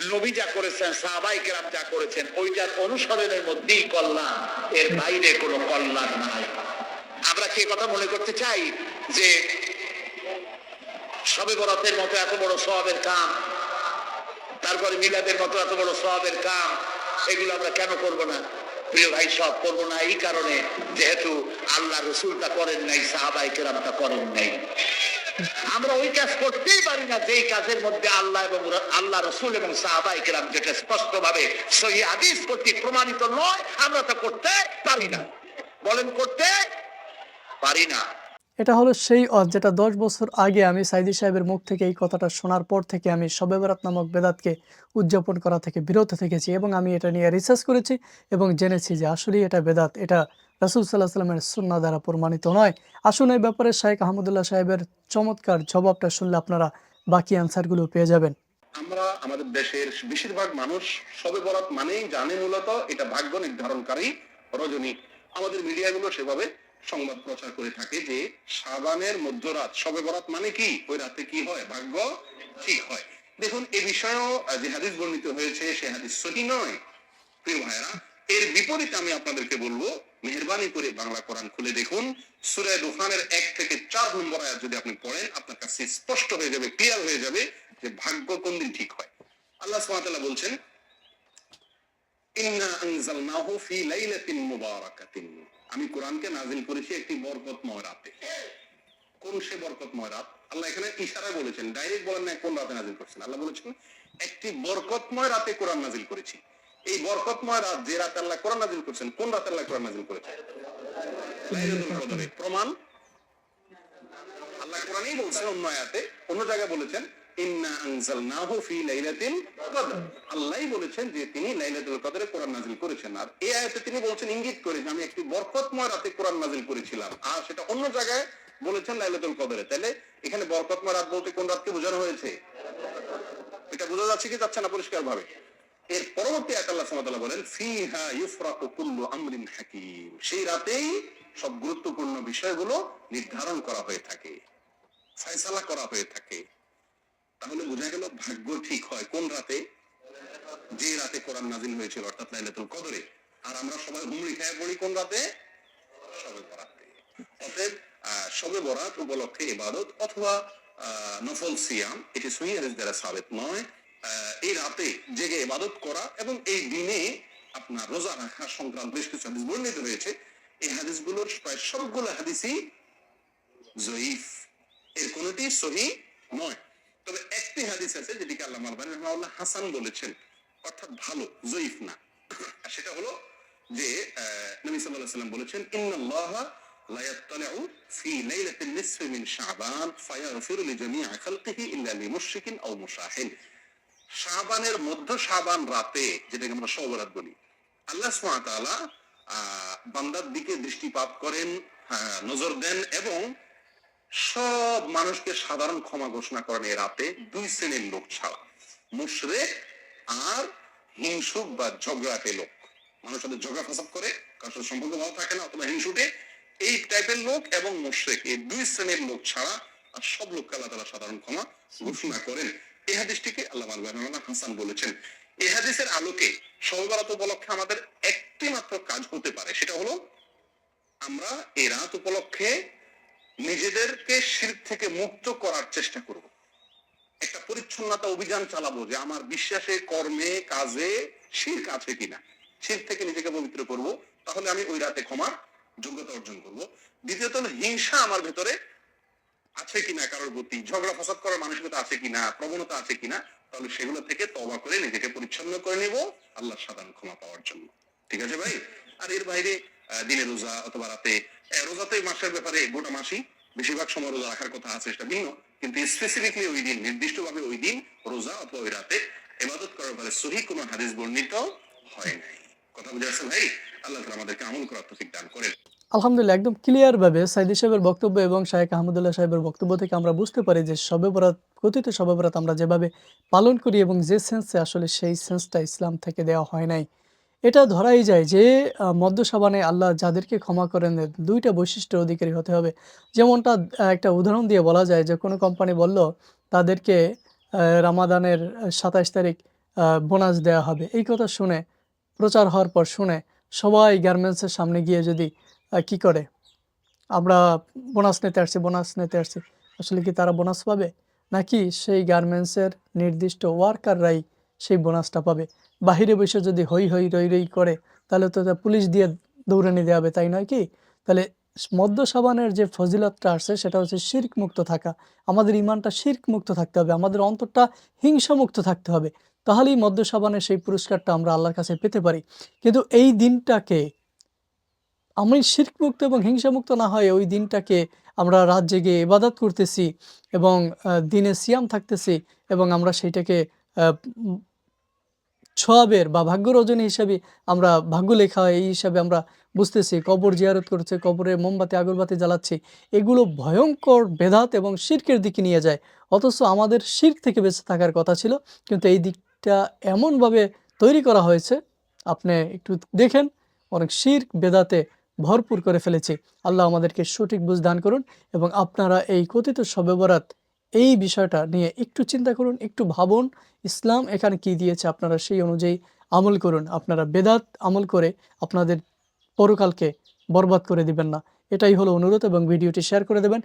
নবী যা করেছেন, সাহাবাই কেরাম যা করেছেন, ওইটার অনুসরণের মধ্যেই কল্যাণ, এর বাইরে কোনো কল্যাণ নাই। আমরা কি কথা মনে করতে চাই যে সবে বরাতের মতো এত বড় সবের কাম, তারপরে মিলাদের মতো এত বড় সবের কাম, এগুলো আমরা কেন করব না? প্রিয় ভাই, সব করব না এই কারণে যেহেতু আল্লাহ রসুলটা করেন নাই, সাহাবাই কেরামটা করেন নাই। আমরা ওই কাজ করতেই পারি না যেই কাজের মধ্যে আল্লাহ এবং আল্লাহ রসুল এবং সাহাবাই কেরাম যেটা স্পষ্ট ভাবে সহি আদিস কর্তৃক প্রমাণিত নয়, আমরা তা করতে পারি না। বলেন, করতে পারি না। এটা হলো সেই অজ যেটা দশ বছর আগে আমি সাইদি সাহেবের মুখ থেকে এই কথাটা শোনার পর থেকে আমি শবে বরাত নামক বেদাতকে উদযাপন করা থেকে বিরত থেকেছি এবং আমি এটা নিয়ে রিসার্চ করেছি এবং জেনেছি যে আসলেই এটা বেদাত, এটা রাসুল সাল্লাহ সাল্লামের সুন্না দ্বারা প্রমাণিত নয়। আসুন এই ব্যাপারে শাহেখ আহমদুল্লাহ সাহেবের চমৎকার জবাবটা শুনলে আপনারা বাকি অ্যান্সারগুলো পেয়ে যাবেন। আমরা আমাদের দেশের বেশিরভাগ মানুষ সবে বরাত মানেই জানে মূলত এটা ভাগ্য নির্ধারণকারী, রজনী। আমাদের মিডিয়াগুলো সেভাবে সংবাদ প্রচার করে থাকে যে সাবানের মধ্যরাত সবে বরাত মানে কি? ওই রাতে কি হয়? ভাগ্য ঠিক হয়? দেখুন, এ বিষয়েও যে হাদিস বর্ণিত হয়েছে, সে হাদিস সহি নয়। প্রিয় ভাইরা এর বিপরীতে আমি আপনাদেরকে বলব, মেহরবানি করে বাংলা কোরআন খুলে দেখুন। সুরে দুফানের এক থেকে চার নম্বর আয়াত যদি আপনি পড়েন, আপনার কাছে স্পষ্ট হয়ে যাবে ক্লিয়ার হয়ে যাবে যে ভাগ্য কোন দিন ঠিক হয়। আল্লাহ সুবহানাহু বলছেন, ইন্না আনজালনাহু ফি লাইলাতিন মুবারাকাতিন। আমি কোরআনকে নাজিল করেছি একটি বরকতময় রাতে। কোন সে বরকতময় রাত? আল্লাহ এখানে ইশারা বলেছেন ডাইরেক্ট বলেন না কোন রাতে নাজিল করছেন। আল্লাহ বলেছেন, একটি বরকতময় রাতে কোরআন নাজিল করেছি। এই বরকতময় রাত যে রাতে আল্লাহ কোরআন নাজিল করছেন, কোন রাতে আল্লাহ কোরআন নাজিল করেছেন? প্রমাণ? আল্লাহ কোরআনেই বলছেন, অন্য আয়াতে, অন্য জায়গায় বলেছেন, ইন্না ফি লাইলাতিল কদর। আল্লাহই বলেছেন যে তিনি লাইলাতুল কদরে কোরআন নাজিল করেছেন। আর এই আয়াতে তিনি বলছেন, ইঙ্গিত করে আমি একটি বরকতময় রাতে কোরআন নাজিল করেছিলাম। আর সেটা অন্য জায়গায় বলেছেন লাইলাতুল কদরে। তাহলে এখানে বরকতময় রাত বলতে কোন রাতকে বোঝানো হয়েছে? এটা বোঝা যাচ্ছে কি যাচ্ছে না পরিষ্কার ভাবে এর পরবর্তী আয়াত আল্লাহ সুবহানাহু বলেন, ফিহা ইউফরাকু কুল্লু আমরিন হাকিম। সেই রাতেই সব গুরুত্বপূর্ণ বিষয়গুলো নির্ধারণ করা হয়ে থাকে, ফয়সালা করা হয়ে থাকে। তাহলে বোঝা গেল ভাগ্য ঠিক হয় কোন রাতে? যে রাতে কোরআন নাজিল হয়েছিল, অর্থাৎ লাইলাতুল কদরে। আর আমরা সবাই হুমড়ি খেয়ে পড়ি কোন রাতে? সবে বরাতে অতএব শবে বরাত উপলক্ষে ইবাদত অথবা নফল সিয়াম, এটি হাদিস দ্বারা সাবেত নয়। এই রাতে জেগে ইবাদত করা এবং এই দিনে আপনার রোজা রাখা সংক্রান্ত বেশ কিছু হাদিস বর্ণিত হয়েছে এই হাদিসগুলোর প্রায় সবগুলো হাদিসই জয়ীফ। এর কোনটি সহি নয়। তবে একটি হাদিস আছে যেটিকে আল্লাহ মালবানি রহমাউল্লাহ হাসান বলেছেন, অর্থাৎ ভালো, জয়ীফ না। সেটা হলো যে নবী আলাইহি সাল্লাম বলেছেন, ইন্নাল্লাহা লা ফি লাইলাতিন নিসফি শাবান ফায়াগফিরু লিজামিআ খালকিহি ইল্লা লিমুশরিকিন আও মুশাহিন। শাবানের মধ্য শাবান রাতে যেটাকে আমরা সবরাত বলি। আল্লাহ আহ, বান্দার দিকে দৃষ্টিপাত করেন নজর দেন এবং সব মানুষকে সাধারণ ক্ষমা ঘোষণা করেন এই রাতে দুই শ্রেণির লোক ছাড়া। মুশরেক আর হিংসুক বা ঝগড়াটে লোক। মানুষ সাথে ঝগড়া ফাসাদ করে কারোর সাথে সম্পর্ক ভালো থাকে না অথবা হিংসুটে এই টাইপের লোক এবং মুশরেক। এই দুই শ্রেণির লোক ছাড়া আর সব লোককে আল্লাহ তাআলা সাধারণ ক্ষমা ঘোষণা করেন। এই হাদিসটিকে আল্লাহ মালবানা হাসান বলেছেন। এই হাদিসের আলোকে সববারাত উপলক্ষে আমাদের একটি মাত্র কাজ হতে পারে, সেটা হলো আমরা এই রাত উপলক্ষে নিজেদেরকে শির থেকে মুক্ত করার চেষ্টা করব। একটা পরিচ্ছন্নতা অভিযান চালাবো যে আমার বিশ্বাসে, কর্মে, কাজে শির আছে কিনা। শির থেকে নিজেকে পবিত্র করব, তাহলে আমি ওই রাতে ক্ষমার যোগ্যতা অর্জন করব। দ্বিতীয়ত হিংসা আমার ভেতরে আছে কিনা, কারোর প্রতি ঝগড়া ফসাদ করার মানসিকতা আছে কিনা, প্রবণতা আছে কিনা, তাহলে সেগুলো থেকে তবা করে নিজেকে পরিচ্ছন্ন করে নিব আল্লাহ সাধারণ ক্ষমা পাওয়ার জন্য। ঠিক আছে ভাই? আর এর বাইরে দিনে রোজা অথবা রাতে রোজাতে মাসের ব্যাপারে গোটা মাসই বেশিরভাগ সময় রোজা রাখার কথা আছে, সেটা ভিন্ন। কিন্তু স্পেসিফিকলি ওই দিন, নির্দিষ্টভাবে ওই দিন রোজা অথবা ওই রাতে এবাদত করার পরে সহি কোনো হাদিস বর্ণিত হয় নাই। কথা বুঝে আসছে ভাই? আল্লাহ আমাদেরকে আমল করার তৌফিক দান করেন। আলহামদুলিল্লাহ, একদম ক্লিয়ারভাবে সাইদি সাহেবের বক্তব্য এবং শাহেখ আহমদুল্লাহ সাহেবের বক্তব্য থেকে আমরা বুঝতে পারি যে শবে বরাত কথিত শবে বরাত আমরা যেভাবে পালন করি এবং যে সেন্সে আসলে সেই সেন্সটা ইসলাম থেকে দেওয়া হয় নাই। এটা ধরাই যায় যে মদ্য সাবানে আল্লাহ যাদেরকে ক্ষমা করেন, দুইটা বৈশিষ্ট্যের অধিকারী হতে হবে। যেমনটা একটা উদাহরণ দিয়ে বলা যায় যে, কোনো কোম্পানি বলল, তাদেরকে রামাদানের সাতাইশ তারিখ বোনাস দেওয়া হবে। এই কথা শুনে, প্রচার হওয়ার পর শুনে, সবাই গার্মেন্টসের সামনে গিয়ে যদি কি করে? আমরা বোনাস নিতে আসছি, বোনাস নিতে আসছি। আসলে কি তারা বোনাস পাবে? নাকি সেই গার্মেন্টসের নির্দিষ্ট ওয়ার্কাররাই সেই বোনাসটা পাবে? বাহিরে বসে যদি হই হই রই রই করে, তাহলে তো পুলিশ দিয়ে দৌড়ানি দেওয়া হবে, তাই নয় কি? তাহলে মদ্য সাবানের যে ফজিলতটা আসছে, সেটা হচ্ছে শির্ক মুক্ত থাকা। আমাদের ইমানটা শির্ক মুক্ত থাকতে হবে, আমাদের অন্তরটা হিংসা মুক্ত থাকতে হবে। তাহলেই মদ্য সাবানের সেই পুরস্কারটা আমরা আল্লাহর কাছে পেতে পারি। কিন্তু এই দিনটাকে আমি শির্ক মুক্ত এবং হিংসা মুক্ত না হয় ওই দিনটাকে আমরা রাত জেগে ইবাদত করতেছি এবং দিনে সিয়াম থাকতেছি এবং আমরা সেইটাকে ছোয়াবের বা ভাগ্য রজনী হিসাবে আমরা ভাগ্য লেখা এই হিসাবে আমরা বুঝতেছি। কবর জিয়ারত করছে, কবরে মোমবাতি, আগরবাতি জ্বালাচ্ছি। এগুলো ভয়ঙ্কর বেদাত এবং শির্কের দিকে নিয়ে যায়। অথচ আমাদের শির্ক থেকে বেঁচে থাকার কথা ছিল। কিন্তু এই দিকটা এমনভাবে তৈরি করা হয়েছে। আপনি একটু দেখেন, অনেক শির্ক বেদাতে ভরপুর করে ফেলেছি। আল্লাহ আমাদেরকে সঠিক বুঝ দান করুন এবং আপনারা এই কথিত সবেবরাত এই বিষয়টা নিয়ে একটু চিন্তা করুন, একটু ভাবুন, ইসলাম এখানে কি দিয়েছে আপনারা সেই অনুযায়ী আমল করুন। আপনারা বেদাত আমল করে আপনাদের পরকালকে বরবাদ করে দিবেন না। এটাই হলো অনুরোধ এবং ভিডিওটি শেয়ার করে দেবেন।